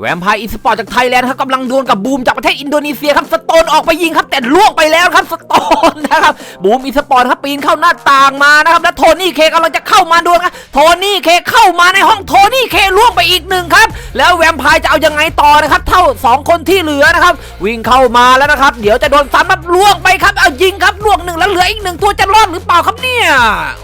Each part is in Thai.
แวมไพร์อีสปอร์ตจากไทยแลนด์ครับกำลังดวลกับบูมจากประเทศอินโดนีเซียครับสโตนออกไปยิงครับแต่ล่วงไปแล้วครับสโตนนะครับบูมอีสปอร์ตครับปีนเข้าหน้าต่างมานะครับแล้วโทนี่เคกำลังจะเข้ามาดวลครับโทนี่เคเข้ามาในห้องโทนี่เคล่วงไปอีกหนึ่งครับแล้วแวมไพร์จะเอายังไงต่อนะครับเท่าสองคนที่เหลือนะครับวิ่งเข้ามาแล้วนะครับเดี๋ยวจะโดนซ้ำครับล่วงไปครับเอายิงครับล่วงหนึ่งแล้วเหลืออีกหนึ่งตัวจะรอดหรือเปล่าครับเนี่ย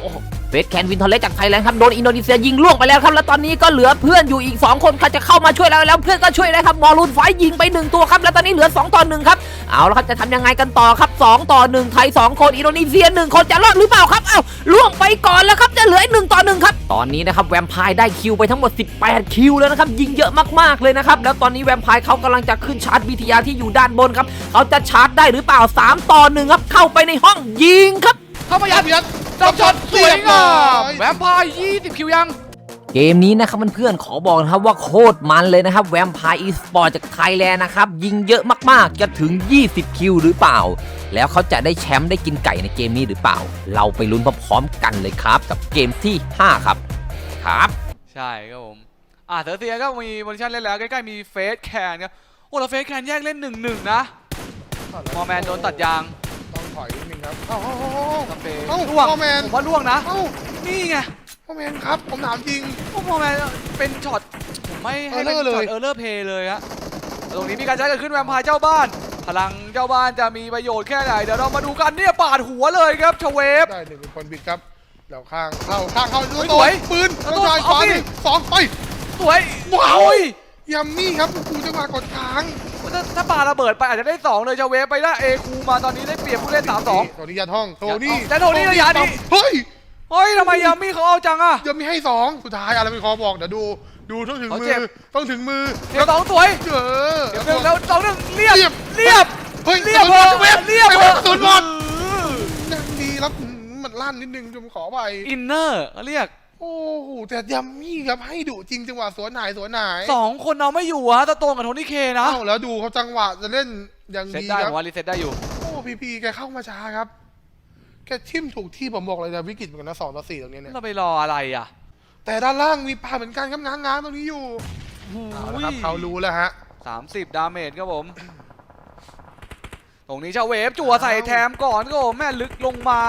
โอ้โห เฟสแคนวินทอเลสจากไทยแลนด์ครับโดนอินโดนีเซียยิงล่วงไปแล้วครับแล้วตอนนี้ก็เหลือเพื่อนอยู่อีก 2 คนใครจะเข้ามาช่วยแล้วแล้วเพื่อนก็ช่วยได้ครับมอรูนไฟยิงไป 1 ตัวครับแล้วตอนนี้เหลือ 2 ต่อ 1 ครับ เอาล้วครับจะทำยังไงกันต่อครับ 2 ต่อ 1 ไทย 2 คนอินโดนีเซีย 1 คนจะรอดหรือเปล่าครับเอ้าล่วงไปก่อนแล้วครับจะเหลืออีก1ต่อ1ครับตอนนี้นะครับแวมไพร์ได้คิวไปทั้งหมด 18 คิวแล้วนะครับยิงเยอะมากๆเลยนะครับแล้วตอนนี้แวมไพร์เขากำลังจะขึ้นชาร์จบีทีอาที่อยู่ด้านบนครับเขาจะชาร์จได้หรือเปล่า 3 ต่อ1ครับเข้าไปในห้องยิงครับเข้ามายัดยัดจับช สวยงามเรียบร้อยแวมไพร์20 คิวยัง เกมนี้นะครับเพื่อนๆขอบอกนะครับว่าโคตรมันเลยนะครับแวมไพร์อีสปอร์ตจากไทยแลนด์นะครับ ยิงเยอะมากๆ จะถึง 20 คิวหรือเปล่า แล้วเขาจะได้แชมป์ได้กินไก่ในเกมนี้หรือเปล่า เราไปลุ้นพร้อมๆกันเลยครับ กับเกมที่ 5 ครับครับ ใช่ครับผม อ่าเซอร์เซียก็มีโพซิชันเล่นแล้ว ใกล้ๆมีเฟสแคนครับโอ้แล้วเฟสแคนแยกเล่น1-1นะมอร์แมนโดนตัดยาง ครับเอ้าเอ้าเอ้าเอ้าสเปย์เอ้าล่วงมอร์แมนผมว่าล่วงนะ เอ้านี่ไงพ่อแมนครับ ผมถามจริงพวกมอร์แมนเป็นช็อตผมไม่ให้เป็น Error เลยช็อตเออร์เลอร์เพย์เลยฮะตรงนี้มีการใช้เกิดขึ้นแวมไพร์เจ้าบ้าน พลังเจ้าบ้านจะมีประโยชน์แค่ไหน เดี๋ยวเรามาดูกันเนี่ยปาดหัวเลยครับชเวฟ ได้หนึ่งเป็นคนบิดครับแล้วข้างเข้าข้างเข้าเฮ้ยตัวสวยปืนแล้วต้ตัอวงชายเอาขวาสิ หนึ่งสองไป สวยว้าว โอ้ยยัมมี่ครับกูจังหวะกดค้าง ถ้าถ้าปาระเบิดไปอาจจะได้2เลยชาเวฟไปได้เอคูมาตอนนี้ได้เปรียบผู้เล่น3 2โทนี่ยัดห้อง โทนี่แต่โทนี่ระยะนี้ เฮ้ยเฮ้ยทำไมยามี่เขาเอาจังอะยัมมี่ให้สองสุดท้ายอะไรเป็นคอบอกเดี๋ยวดูดูต้องถึงเขามืเจ็อบต้องถึงมือเดี๋ยวสองสวยเจอ เดี๋ยวหนึ่งแล้วสองหนึ่งเรียบเรียบ เรียบ เฮ้ยเรียบกระสุนหมดเว็บเรียบเว็บกระสุนหมดยังดีแล้วอืมมันลั่นนิดนึงผมขอไปอินเนอร์เขาเรียก โอ้โหแต่ยัมมี่ครับให้ดุจริงจังหวะสวนหายสวนหายสองคนเอาไม่อยู่อะตะโตงกับโทนี่เคนะเอ้าแล้วดูเขาจังหวะจะเล่นอย่างเซตดีได้คผรับมว่ารีเซ็ตได้อยู่ โอ้พีพีแกเข้ามาช้าครับแกทิมถูกที่ผมบอกเลยนะวิกฤตเหมือนกันนะสองต่อสี่ตรงเนี้ยเนี่ยเราไปรออะไรอะแต่ด้านล่างมีปลาเหมือนกันครับง้างง้างๆตรงนี้อยู่เอาละครับเขารู้แล้วฮะ สามสิบดาเมจครับผม ตรงนี้ชาเวฟจั่วใส่แทมก่อนครับผมแม่ลึกลงมา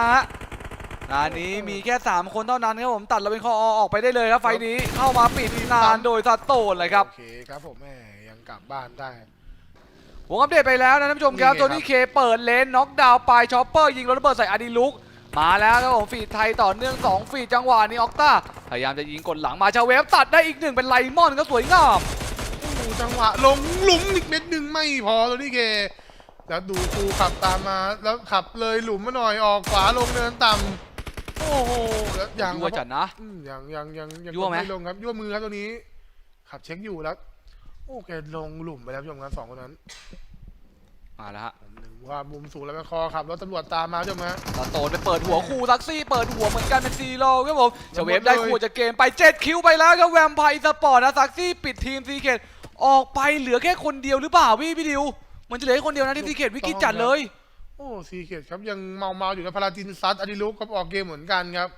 ฮะอันนี้มีแค่ 3 คนเท่านั้นครับผมตัดเราเป็นคอออกไปได้เลยครับไฟนี้เข้ามาปิดนานโดยซัตโตนเลยครับโอเคครับผมแม่ยังกลับบ้านได้ผมอัปเดตไปแล้วนะท่านผู้ชมครับนี่ไงตัวนี้เคเปิดเลนน็อกดาวน์ไปชอปเปอร์ยิงรถระเบิดใส่อดีลุกมาแล้วครับผมฟีดไทยต่อเนื่อง 2 ฟีดจังหวะนี้ออกต้าพยายามจะยิงกดหลังมาชาเวฟตัดได้อีกหนึ่งเป็นไลมอนก็สวยงามโอ้โหจังหวะลงหลุมอีกเม็ดหนึ่งไม่พอตัวนี้เกแล้วดูคูขับตามมาแล้วขับเลยหลุมมาหน่อยออกขวาลงเนินต่ำ โอ้โหแล้วยังยั่วจัดนะ อืมยังยังยังยังยั่วไหม ลงครับยั่วมือครับตัวนี้ ขับเช็คอยู่แล้ว โอ้แกลงหลุมไปแล้วผู้ชมครับสองคนนั้นมาแล้วฮะผมนึกว่ามุมสูงแล้วไปคอขับรถตำรวจตามมาผู้ชมฮะตาโตนไปเปิดหัวคู่ทักซี่เปิดหัวเหมือนกันเป็นซีโร่ครับผมชาเวฟหมดเลยได้คู่จากเกมไป 7 คิวไปแล้วครับแวมไพร์สปอร์ตนะทักซี่ปิดทีมซีเกตออกไปเหลือแค่คนเดียวหรือเปล่าพี่พี่ดิว มันจะเหลือแค่คนเดียวนะที่ซีเกตวิกฤตจัดเลยโอ้ซีเกตครับยังเมาเมาๆอยู่กับพาราตินซัดอาดิลุกก็ออกเกมเหมือนกันครับ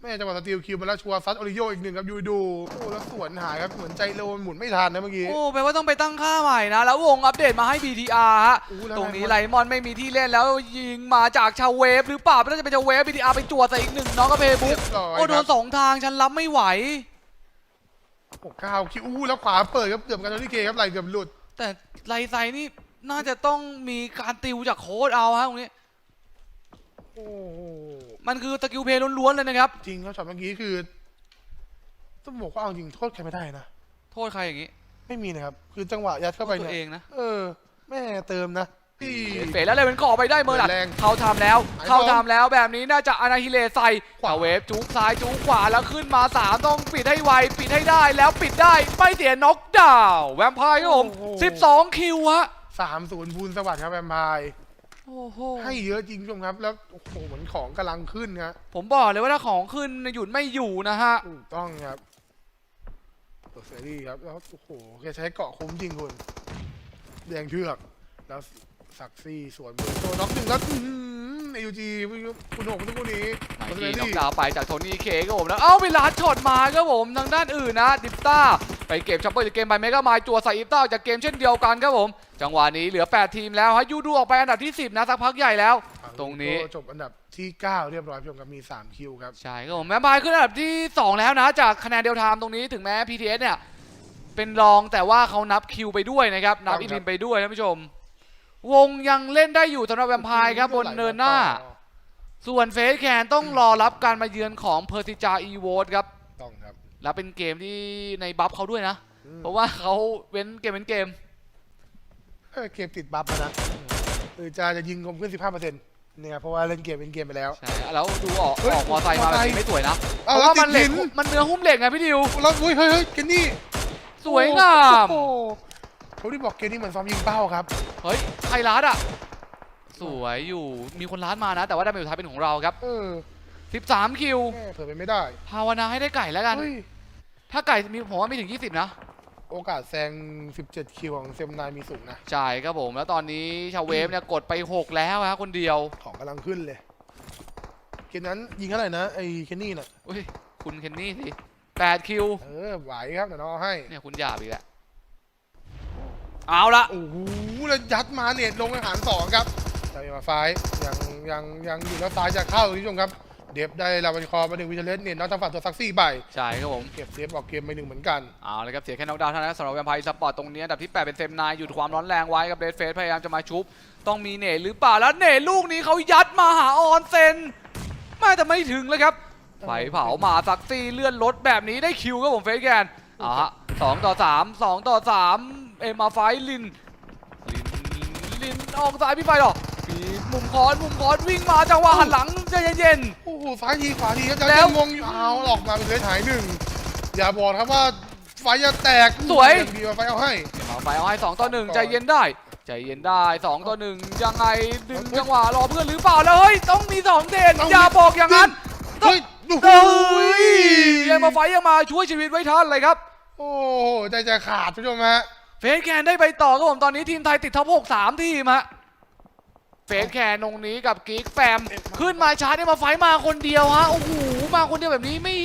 แม่จังหวะสตีลคิวมาแล้วชัวร์ซัดโอริโยอีกหนึ่งครับยูดูโอ้แล้วสวนหายครับเหมือนใจโลนหมุนไม่ทันนะเมื่อกี้โอ้แปลว่าต้องไปตั้งค่าใหม่นะแล้ววงอัปเดตมาให้ BTR ฮะอู้แล้วตรงนี้ไลไลมอนมอนไม่มีที่เล่นแล้วยิงมาจากชาวเวฟหรือเปล่าไม่น่าจะเป็นชาวเวฟ BTR ไปจั่วใส่อีกหนึ่งน้องกระเพบุ๊กเรียบร้อยโอ้โดคนรับสองทางฉันรับไม่ไหวโอ้เก้าคิวอู้แล้วขวาเปิดครับเกือบกันโทนี่เกครับไหลเกือบหลุด แต่ไลไซนี่ น่าจะต้องมีการติวจากโค้ดเอาฮะตรงนี้ โอ้โหมันคือสกิลเพลย์ล้วนๆเลยนะครับ จริงครับช็อตเมื่อกี้คือต้องบอกว่าเอาจริงโทษใครไม่ได้นะโทษใครอย่างนี้ไม่มีนะครับ คือจังหวะยัดเข้าไปตัวเนี่ยเองนะเออ แม่เติมนะที่ เฟดแล้วเลยเป็นขอไปได้เมอร์ลัดแรงเข้าทำแล้วไอ้เข้าบอลทำแล้วแบบนี้น่าจะอนาฮิเลใส่ขวาชาวเวฟจุกซ้ายจุกขวาแล้วขึ้นมาสามต้องปิดให้ไว ปิดให้ได้แล้วปิดได้ไม่เสียน็อกดาวน์แวมไพร์ครับผม12 คิวฮะ สามศูนย์พูนสวัสดิ์ครับแวมไพร์โอ้โหให้เยอะจริงผู้ชมครับ แล้วโอ้โหเหมือนของกำลังขึ้นครับผมบอกเลยว่าถ้าของขึ้นหยุดไม่อยู่นะฮะ ถูกต้องครับตัวเซรี่ครับแล้วโอ้โหแกใช้เกาะคุ้มจริงคุณแดงเทือกแล้วสักซี่สวนมือโดนน็อกหนึ่งแล้วในยูจีคุณหกทุกคนนี้ไมตัวเซกี้น็อกรี่ดาวน์ไปจากโทนี่เคครับผมแล้วเอ้าไปลัดช็อตมาครับผมทางด้านอื่นนะดิปต้า ไปไปเก็บช็อปเปอร์จากเกมไปเมกามายจัวใส่อิฟต้าออกจากเกมเช่นเดียวกันครับผม จังหวะนี้เหลือ 8 ทีมแล้วฮะยูดูออกไปอันดับที่ 10 นะสักพักใหญ่แล้ว ตรงนี้จบอันดับที่ 9 เรียบร้อยพี่ชมครับมี 3 คิวครับ ใช่ครับผมแมมายขึ้นอันดับที่ 2 แล้วนะ จากคะแนนเดียวไทม์ตรงนี้ถึงแม้ PTS เนี่ยเป็นรองแต่ว่าเขานับคิวไปด้วยนะครับนับครับอิลินไปด้วยท่านผู้ชม วงยังเล่นได้อยู่สำหรับแวมไพร์ครับบนเนินหน้า ส่วนเฟสแคนต้องรอรับการมาเยือนของเพอร์ซิจาอีโวตครับต้องครับ แล้วเป็นเกมที่ในบัฟเขาด้วยนะอืมเพราะว่าเขาเว้นเกมเป็นเกมเออเกมติดบัฟแล้วนะเออจะจะยิงคมขึ้น 15%เนี่ยเพราะว่าเล่นเกมเป็นเกมไปแล้ว ใช่แล้วดูออกเฮ้ยออกมอไซค์มาแบบมอไซนี้ค์ไม่สวยนะเพเอาราะแล้วว่ามันเหล็กติดหิน มันเนื้อหุ้มเหล็กไงพี่ดิว แล้วอุ้ยเฮ้ยเฮ้ยเกนนี่สวยงาม โอ้โหเขาที่บอกเกนนี่เหมือนซ้อมยิงเป้าครับ เฮ้ยใครลัดอะ สวยอยู่มีคนลัดมานะ แต่ว่าดาเมจสุดท้ายเป็นของเราครับ เออ 13 คิว แม่เผื่อเป็นไม่ได้ ภาวนาให้ได้ไก่แล้วกัน เฮ้ย ถ้าไก่มีผมว่าไม่ถึง 20 นะ โอกาสแซง 17 คิวของเซมนายมีสูงนะ ใช่ครับผม แล้วตอนนี้ชาวเวฟเนี่ยกดไป 6 แล้วฮะคนเดียว ของกำลังขึ้นเลย เกมนั้นยิงเท่าไหร่นะ ไอ้เคนนี่น่ะ อุ้ย คุณเคนนี่สิ8คิว เออ ไหวครับเดี๋ยวน้องเอาให้ เนี่ยคุณหยาบอีกแล้วเอาละ โอ้โห แล้วยัดมาเน็ตลงอาหารสองครับแต่มาไฟล์ยังยังยังอยู่แล้วซ้ายจะเข้าคุณผู้ชมครับ เดฟได้ลาวันคอมาหนึ่งวิชเลสเน็ตน้องทางฝั่งตัวซักซี่ใบใช่ครับผมเก็บเซฟออกเกมไปหนึ่งเหมือนกันเอาเลยครับเสียแค่น็อกดาวน์เท่านั้นสำหรับแวมไพร์สปอร์ตตรงนี้อันดับที่ 8 เป็นเซมนายหยุดความร้อนแรงไว้กับเดดเฟสพยายามจะมาชุบ ต้องมีเนตหรือเปล่าแล้วเนตลูกนี้เขายัดมาหาออนเซนไม่แต่ไม่ถึงเลยครับไฟเผามาซักซี่เลื่อนรถแบบนี้ได้คิวครับผมเฟสแกนอ่าฮะสองต่อสามสองต่อสามเอ็มอาไฟลินลินลินออกซ้ายพี่ไฟหรอปีมุมคอนมุมคอนวิ่งมาจังหวะหันหลังใจเย็นโอ้โหซ้ายทีขวาทีครับจะแล้วงงอยู่เอาออกมาเป็นเลสหายหนึ่งอย่าบอกครับว่าไฟจะแตกสวยงดีมาไฟเอาให้ๆเอ็มอาไฟเอาให้สองต่อหนึ่งใจเย็นได้ใจเย็นได้สองต่อหนึ่งยังไงดึงจังหวะรอเพื่อนหรือเปล่าแล้วเฮ้ยต้องมีสองเดนต้องมีอย่าบอกอย่างนั้นเฮ้ยดูเฮ้ยยังมาไฟยังมาช่วยชีวิตไว้ทันเลยครับ โอ้โหใจจะขาดผู้ชมฮะเฟสแคนได้ไปต่อครับผมตอนนี้ทีมไทยติดท็อป6 3ทีมฮะ เฟสแคนตรงนี้กับกิ๊กแฟมขึ้นมาชาร์จได้มาไฟมาคนเดียวฮะโอ้โหมาคนเดียวแบบนี้ไม่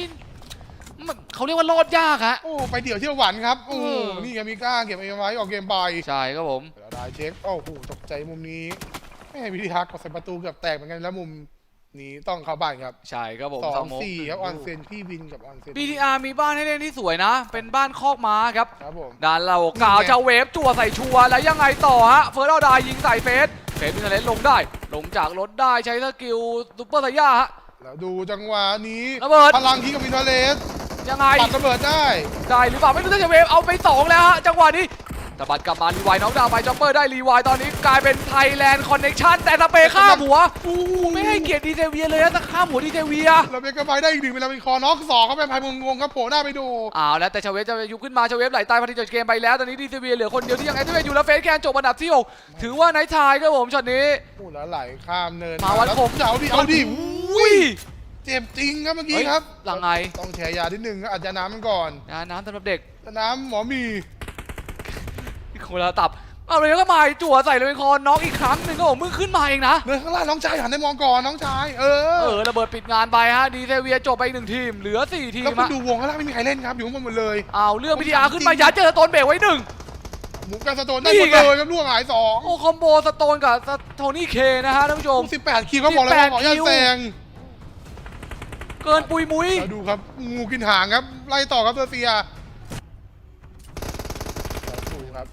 มันเขาเรียกว่ารอดยากฮะ โอ้ไปเดี่ยวเที่ยวหวันครับโอ้เออ นี่ไงมีกล้าเก็บไอ้ไว้ออกเกมไปใช่ครับผมแล้วได้เช็คโอ้โหตกใจมุมนี้แม่พิธีทักษ์กับใส่ประตูเกือบแตกเหมือนกันแล้วมุมนี้ต้องเข้าบ้านครับใช่ครับผมสองสามโมงสี่ครับออนเซนพี่วินกับออนเซน BTR มีบ้านให้เล่นที่สวยนะ เป็นบ้านคอกม้าครับ ครับผม ด้านเรากาวจะเวฟจั่วใส่ชัวร์แล้วยังไงต่อฮะ เฟิร์สเอาดายิงใส่เฟส เฟสมินเลนลงได้ ลงจากรถได้ใช้สกิลซุปเปอร์ไซย่าฮะ แล้วดูจังหวะนี้ระเบิด พลังคิกกับวินเทอร์เลสยังไง ปัดระเบิดได้ ได้หรือเปล่าไม่รู้จะเวฟเอาไป2แล้วฮะจังหวะนี้ ตะบัดกลับมารีไวน์น้องดาวไปจ็อปเปอร์ได้รีไวน์ตอนนี้กลายเป็นไทยแลนด์คอนเน็กชันแต่ตะเปข้ามหัวไม่ให้เกียรติดีเซเวียเลยนะแต่ข้ามหัวดีเซเวียเราเบกไปได้อีกหนึ่งเวลาเป็นคอน็อกสองเขาเป็นพายมุงงครับโผล่หน้าไปดูอ้าวแล้วแต่ชาเวฟจะยุบขึ้นมาชาเวฟไหลตายพอดีจบเกมไปแล้วตอนนี้ดีเซเวียเหลือคนเดียวที่ยังไงที่อยู่แล้วเฟสแคนจบอันดับที่หกถือว่าไนท์ทายครับผมช็อตนี้โอ้แล้วไหลข้ามเนินมาวัดแล้วผมจะเอาดิเอาดิอุ้ยเจ็บจริงครับเมื่อกี้เฮ้ยครับหลังไงต้องแชร์ยานิดนึงอาจจะน้ำมันก่อนนะน้ำสำหรับเด็กแต่น้ำหมอมี คนละตับเอาเลยก็มาจั่วใส่เลยเป็นคอน็อกอีกครั้งหนึ่งก็ผมมึงขึ้นมาเองนะเดินข้างล่างน้องชายหันไปมองก่อนน้องชายเอเอออระเบิดปิดงานไปฮะดีเซเวียจบไปอีกหนึ่งทีม เหลือสี่ทีแล้วมคุณฮะดูวงข้างล่างไม่มีใครเล่นครับอยู่ข้างบนหมดเลยเอาเรื่องพิทยาขึ้นมายัดเจอสโตนเบรกไว้หนึ่งหมุกกับสโตนได้นี่หมดไงเลยครับล่วงหายสองโอ้คอมโบสโตนกับโทนี่เคนะฮะท่านผู้ชมสิบแปดคิวก็บอกเลยว่า18ขออนุญาตคิวแซงเกินปุยมุ้ยเราดูครับงูกินหางครับไล่ต่อครับเซอร์เซียดูครับ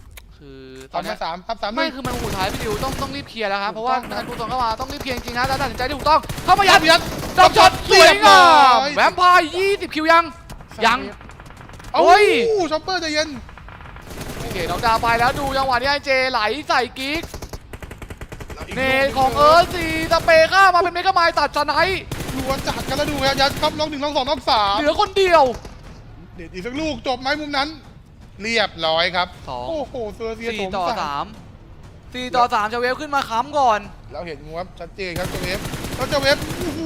คือตตออนนเนี้มายสามครับสามหไม่นึ่ง คือมันหูท้ายพี่ดิวต้องต้องรีบเคลียร์แล้วครับเพถูราะกว่าต้องทางผู้ตรงเข้ามาต้องรีบเคลียร์จริงๆนะแล้วตัดสินใจที่ถูกต้องเข้ามายัยัดดยัดดับช็อตสวยงามเรียบร้อยแวมไพร์20 คิวยัง ยังเอาเฮ้ยช็อปเปอร์ใจเย็นโอเคน้องดาวไปแล้วดูจังหวะนี้ไอเจไหลใส่กิ๊ก เนทของเอิร์ธสีตะเปข้ามมาเป็นเมกะไมล์ตัดสไนป์ดูว่าจัดกันแล้วดูครับยัดครับน้องหนึ่งน้องสองน้องสามเหลือคนเดียว เด็ดอีกสักลูกจบไหมมุมนั้น เรียบร้อยครับสอง โอ้โหเซอร์เซียสี่โถมต่อใส่สาม สี่ต่อสามจะเวฟขึ้นมาค้ำก่อนแล้วเห็นงูครับชัดเจนครับเจเวฟแล้วเจเวฟโอ้โห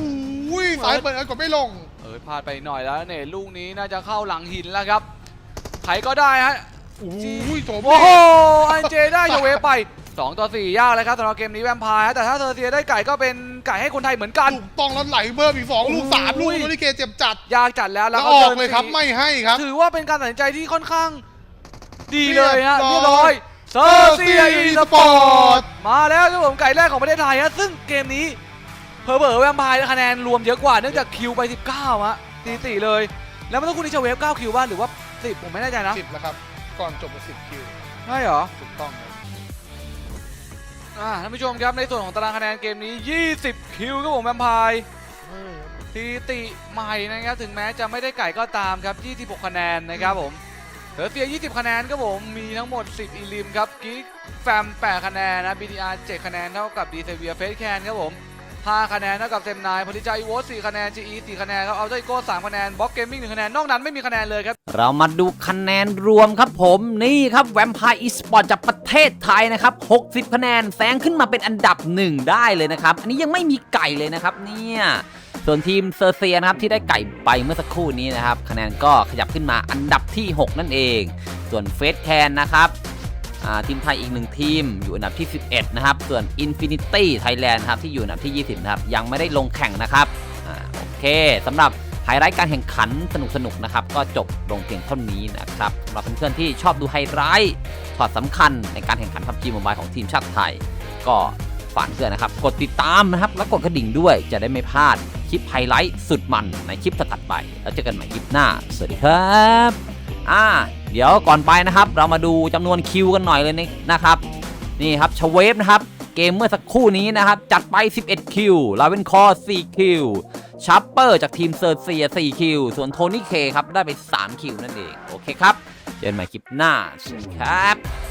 สายเปิดเอิร์ธกดไม่ลง เออพลาดไปหน่อยแล้วเนทลูกนี้น่าจะเข้าหลังหินแล้วครับ ใครก็ได้ฮะ โอ้โหโถมโอ้โหไอเจได้จะเวฟไป 2 ต่อ 4 ยากเลยครับสำหรับเกมนี้แวมไพร์แต่ถ้าเซอร์เซียได้ไก่ก็เป็นไก่ให้คนไทยเหมือนกัน ถูกต้องแล้วไหลเบอร์อีกสองลูกสามลูกโอ้ยโนริเคเจ็บจัด ยากจัดแล้วแล้แล้ววอก็อกเลยครับดินไม่ให้ครับ ถือว่าเป็นการตัดสินใจที่ค่อนข้าง ดีเลยฮะเรีเรียยบบร้ร้ออยยเซอร์เซีย Cersei อีสปอ Esport ร์ตมาแล้วครับผมไก่แรกของประเทศไทยฮะซึ่งเกมนี้เพอเบอร์แวมไพร์คะแนนรวมเยอะกว่าเนื่องจากคิวไป 19ฮะตีสี่เลย แล้วมันต้องคุณนิชาเวฟ9คิวบ้างหรือว่า 10 ผมไม่แน่ใจนะสิบแล้วครับ ก่อนจบไปสิบคิวใช่เหรอถูกต้องครับอ่าท่านผู้ชมครับในส่วนของตารางคะแนนเกมนี้ 20 คิวครับผมแวมไพร์สถิติใหม่นะครับถึงแม้จะไม่ได้ไก่ก็ตามครับ 26 คะแนนนะครับผม เทอร์เซีย 20 คะแนนครับผม มีทั้งหมด 10 อีลิมครับกิ๊กแฟม 8 คะแนนนะ BTR 7 คะแนนเท่ากับดีเซเวียเฟสแคนครับผม 5 คะแนนเท่ากับเซมนายพลิจาอีโวส4คะแนน GE 4คะแนนครับเอาใจโก้3คะแนนบล็อกเกมมิ่ง1คะแนน นอกนั้นไม่มีคะแนนเลยครับ เรามาดูคะแนนรวมครับผมนี่ครับแวมพ r e อีสปอร์ตจากประเทศไทยนะครับ 60 คะแนนแซงขึ้นมาเป็นอันดับหนึ่งได้เลยนะครับ อันนี้ยังไม่มีไก่เลยนะครับเนี่ย ส่วนทีมเซอร์เซียนะครับที่ได้ไก่ไปเมื่อสักครู่นี้นะครับ คะแนนก็ขยับขึ้นมาอันดับที่ 6 นั่นเอง ส่วนเฟสแคนนะครับทีมไทยอีกหนึ่งทีมอยู่อันดับที่ 11 นะครับ ส่วน Infinity Thailand ครับที่อยู่อันดับที่ 20 นะครับ ยังไม่ได้ลงแข่งนะครับอโอเคสำหรับไฮไลท์การแข่งขันสนุกๆนะครับ ก็จบลงเพียงเท่านี้นะครับสำหรับเพื่อนๆที่ชอบดูไฮไลท์ช็อตสำคัญในการแข่งขันพับจีมบายของทีมชาติไทย ก็ ฝากเพื่อนนะครับ กดติดตามนะครับ และกดกระดิ่งด้วยจะได้ไม่พลาดคลิปไฮไลท์สุดมันในคลิปถัดไป แล้วเจอกันใหม่คลิปหน้า สวัสดีครับอ่าเดี๋ยวก่อนไปนะครับ เรามาดูจำนวนคิวกันหน่อยเลยนะครับ นี่ครับชเวฟนะครับ เกมเมื่อสักครู่นี้นะครับ จัดไป 11 คิวลาเวนคอร์4คิวชัปเปอร์จากทีมเซอร์เซีย4คิวส่วนโทนี่เคครับ ได้ไป 3 คิวนั่นเอง โอเคครับ เจอกันใหม่คลิปหน้าสวัสดีครับ